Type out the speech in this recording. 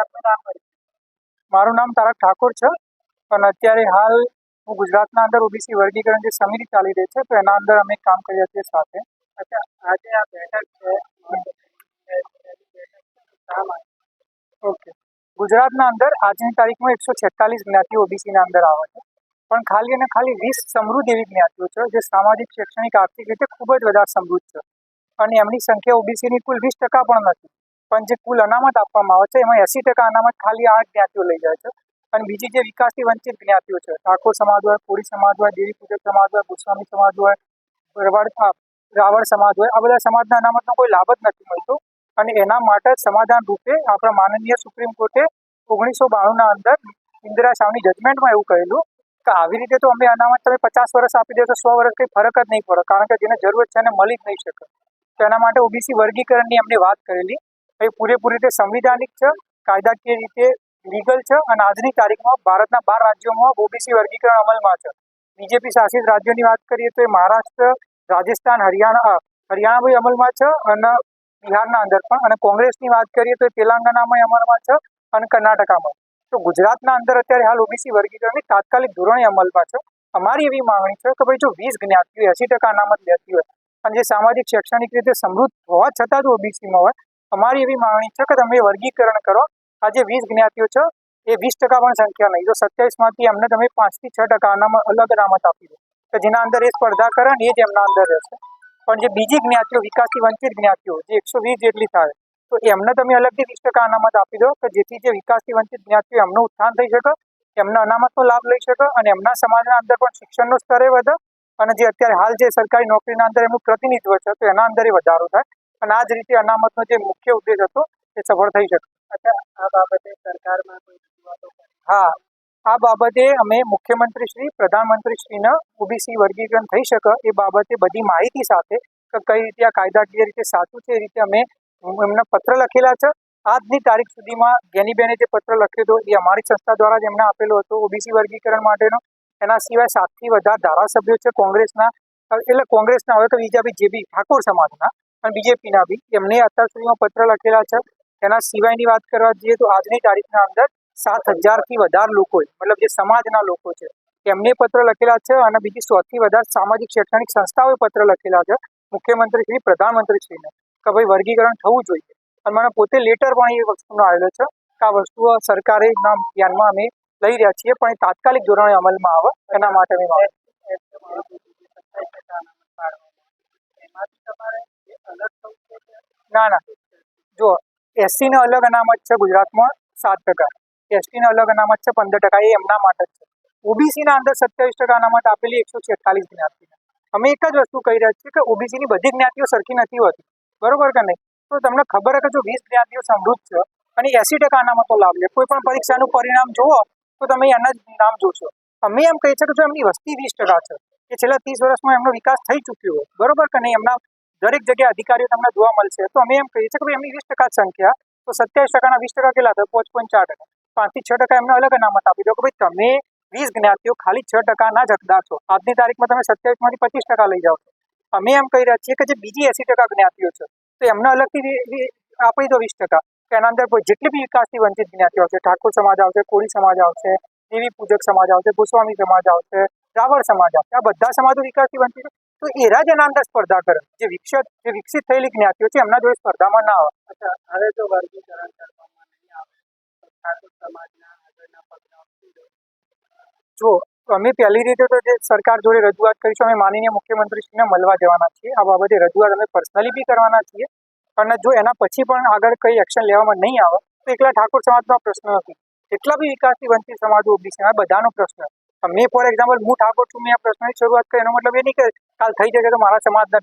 આપનું નામ મારું નામ તારક ઠાકોર છે અને અત્યારે હાલ હું ગુજરાતના અંદર ઓબીસી વર્ગીકરણ જે સમિતિ ચાલી રહી છે તો એના અંદર અમે કામ કરીએ છીએ સાથે. આજે આ બેઠક છે. ઓકે. ગુજરાતના અંદર આજની તારીખમાં એકસો છેતાલીસ જ્ઞાતિઓ ઓબીસીના અંદર આવે છે. પણ ખાલી અને ખાલી વીસ સમૃદ્ધ એવી જ્ઞાતિઓ છે જે સામાજિક શૈક્ષણિક આર્થિક રીતે ખૂબ જ વધારે સમૃદ્ધ છે. અને એમની સંખ્યા ઓબીસીની કુલ વીસ ટકા પણ નથી. પણ જે કુલ અનામત આપવામાં આવે છે, એમાં એસી ટકા અનામત ખાલી આઠ જ્ઞાતિઓ લઈ જાય છે. અને બીજી જે વિકાસથી વંચિત જ્ઞાતિઓ છે, ઠાકોર સમાજ હોય, કોળી સમાજ હોય, દેવી પૂજક સમાજ હોય, ગોસ્વામી સમાજ હોય બરવાડ આ રાવળ સમાજ હોય, આ બધા સમાજના અનામતનો કોઈ લાભ જ નથી મળતો. અને એના માટે સમાધાન રૂપે આપણા માનનીય સુપ્રીમ કોર્ટે ઓગણીસો બાણુંના અંદર ઇન્દિરા શાહની જજમેન્ટમાં એવું કહેલું કે આવી રીતે તો અમે અનામત તમે પચાસ વર્ષ આપી દો તો સો વર્ષ કંઈ ફરક જ નહીં પડે, કારણ કે જેને જરૂરત છે એને મળી જ નહીં શકે. તો એના માટે ઓબીસી વર્ગીકરણની અમને વાત કરેલી. એ પૂરેપૂરી રીતે સંવિધાનિક છે, કાયદાકીય રીતે લીગલ છે અને આજની તારીખમાં ભારતના બાર રાજ્યોમાં ઓબીસી વર્ગીકરણ અમલમાં છે. બીજેપી શાસિત રાજ્યોની વાત કરીએ તો એ મહારાષ્ટ્ર, રાજસ્થાન, હરિયાણા હરિયાણા બી અમલમાં છે અને બિહારના અંદર પણ. અને કોંગ્રેસની વાત કરીએ તો તેલંગાણામાં અમલમાં છે અને કર્ણાટકામાં. તો ગુજરાતના અંદર અત્યારે હાલ ઓબીસી વર્ગીકરણની તાત્કાલિક ધોરણે અમલમાં છે. અમારી એવી માંગણી છે કે ભાઈ જો વીસ જ્ઞાતિઓ એસી ટકા અનામત લેતી હોય અને જે સામાજિક, શૈક્ષણિક રીતે સમૃદ્ધ હોવા છતાં જ ઓબીસીમાં હોય અમારી એવી માંગણી છે કે તમે વર્ગીકરણ કરો. આ જે વીસ જ્ઞાતિઓ છે, એ વીસ ટકા પણ સંખ્યા નહીં. તો સત્યાવીસમાંથી એમને તમે પાંચથી છ ટકા અલગ અનામત આપી દો. કે જેના અંદર એ સ્પર્ધા કરે ને એ જ એમના અંદર રહેશે. પણ જે બીજી જ્ઞાતિઓ, વિકાસથી વંચિત જ્ઞાતિઓ, જે એકસો વીસ જેટલી થાય, તો એમને તમે અલગથી વીસ ટકા અનામત આપી દો કે જેથી જે વિકાસથી વંચિત જ્ઞાતિઓ એમનું ઉત્થાન થઈ શકે, એમના અનામતનો લાભ લઈ શકે અને એમના સમાજના અંદર પણ શિક્ષણનો સ્તરે વધે. અને જે અત્યારે હાલ જે સરકારી નોકરીના અંદર એમનું પ્રતિનિધિત્વ છે, તો એના અંદર એ વધારો થાય. અને આ જ રીતે અનામતનો જે મુખ્ય ઉદ્દેશ હતો એ સફળ થઈ શકે આ બાબતે સરકારમાં કોઈ રજૂઆતો હા આ બાબતે અમે મુખ્યમંત્રી શ્રી પ્રધાનમંત્રી શ્રીના ઓબીસી વર્ગીકરણ થઈ શકે એ બાબતે બધી માહિતી સાથે કે કઈ રીતે આ કાયદાકીય રીતે સાચું છે એ રીતે અમે એમને પત્ર લખેલા છે. આજની તારીખ સુધીમાં જ્ઞાનીબેને જે પત્ર લખ્યો હતો એ અમારી સંસ્થા દ્વારા જ એમને આપેલો હતો ઓબીસી વર્ગીકરણ માટેનો. એના સિવાય સાતથી વધારે ધારાસભ્યો છે કોંગ્રેસના એટલે કોંગ્રેસના હવે તો બીજા બી જે બી ઠાકોર સમાજના અને બીજેપીના બી. એમને અત્યાર સુધીમાં પત્ર લખેલા છે. તેના સિવાયની વાત કરવા જઈએ તો આજની તારીખના અંદર સાત હજારથી વધારે લોકો મતલબ જે સમાજના લોકો છે. એમને પત્ર લખેલા છે અને બીજી સોથી વધારે સામાજિક શૈક્ષણિક સંસ્થાઓએ પત્ર લખેલા છે. મુખ્યમંત્રી શ્રી પ્રધાનમંત્રી શ્રીને કે ભાઈ વર્ગીકરણ થવું જોઈએ. અને મને પોતે લેટર પણ એ વસ્તુનો આવેલો છે કે આ વસ્તુઓ સરકારે નામ ધ્યાનમાં અમે લઈ રહ્યા છીએ, પણ એ તાત્કાલિક ધોરણે અમલમાં આવે. એના માટે અમે ના જો એસસીને અલગ અનામત છે ગુજરાતમાં સાત ટકા. એસટીને અલગ અનામત છે પંદર ટકા. એ એમના માટે જ છે. ઓબીસીના અંદર સત્યાવીસ ટકા અનામત આપેલી એકસો છેતાલીસ જ્ઞાતિને અમે એક જ વસ્તુ કહી રહ્યા છીએ કે ઓબીસીની બધી જ્ઞાતિઓ સરખી નથી હોતી. બરોબર કે નહીં? તો તમને ખબર કે જો વીસ જ્ઞાતિઓ સમૃદ્ધ છે અને એસી ટકા અનામતો લાભ લે, કોઈ પણ પરીક્ષાનું પરિણામ જુઓ, તો તમે એના જ નામ જોશો. અમે એમ કહીએ છીએ કે જો એમની વસ્તી વીસ ટકા છે કે છેલ્લા ત્રીસ વર્ષમાં એમનો વિકાસ થઈ ચૂક્યો હોય. બરોબર કે નહીં? એમના દરેક જગ્યાએ અધિકારીઓ તમને જોવા મળશે. તો અમે એમ કહીએ છીએ કે એમની વીસ ટકા સંખ્યા, તો સત્યાવીસ ટકાના વીસ ટકા કેટલા? થાય પાંચ પોઈન્ટ ચાર ટકા. પાંચથી છ ટકા એમને અલગ અનામત આપી દો કે ભાઈ તમે વીસ જ્ઞાતિઓ ખાલી છ ટકાના જ હકદાર છો. આજની તારીખમાં તમે સત્યાવીસમાંથી પચીસ ટકા લઈ જાઓ. છો અમે એમ કહી રહ્યા છીએ કે જે બીજી એસી ટકા જ્ઞાતિઓ છે, તો એમને અલગથી આપી દો વીસ ટકા. કે એના અંદર જેટલી બી વિકાસથી વંચિત જ્ઞાતિઓ આવશે, ઠાકોર સમાજ આવશે, કોળી સમાજ આવશે દેવી પૂજક સમાજ આવશે, ગોસ્વામી સમાજ આવશે, રાવળ સમાજ આવશે, આ બધા સમાજો વિકાસથી વંચિત છે. તો એરા જ એના અંદર સ્પર્ધા કરે. જે વિકસિત જે વિકસિત થયેલી જ્ઞાતિઓ છે એમના જોડે સ્પર્ધામાં ના આવે અચ્છા હવે તો વર્ગીકરણ કરવામાં નહીં આવે. ઠાકોર સમાજના આગળના પગલાઓ જો અમે પહેલી રીતે તો જે સરકાર જોડે રજૂઆત કરીશું અમે માનનીય મુખ્યમંત્રીશ્રીને મળવા જવાના છીએ. આ બાબતે રજૂઆત અમે પર્સનલી બી કરવાના છીએ. અને જો એના પછી પણ આગળ કંઈ એક્શન લેવામાં નહીં આવે તો એકલા ઠાકોર સમાજનો પ્રશ્ન નથી. જેટલા બી વિકાસથી વંચિત સમાજો ઓબીસી આ બધાનો પ્રશ્ન મેં ફોર એક્ઝામ્પલ હું ઠાકોર છું મેં આ પ્રશ્નની શરૂઆત કરી, એનો મતલબ એ નહીં કે કાલ થઈ જશે તો મારા સમાજના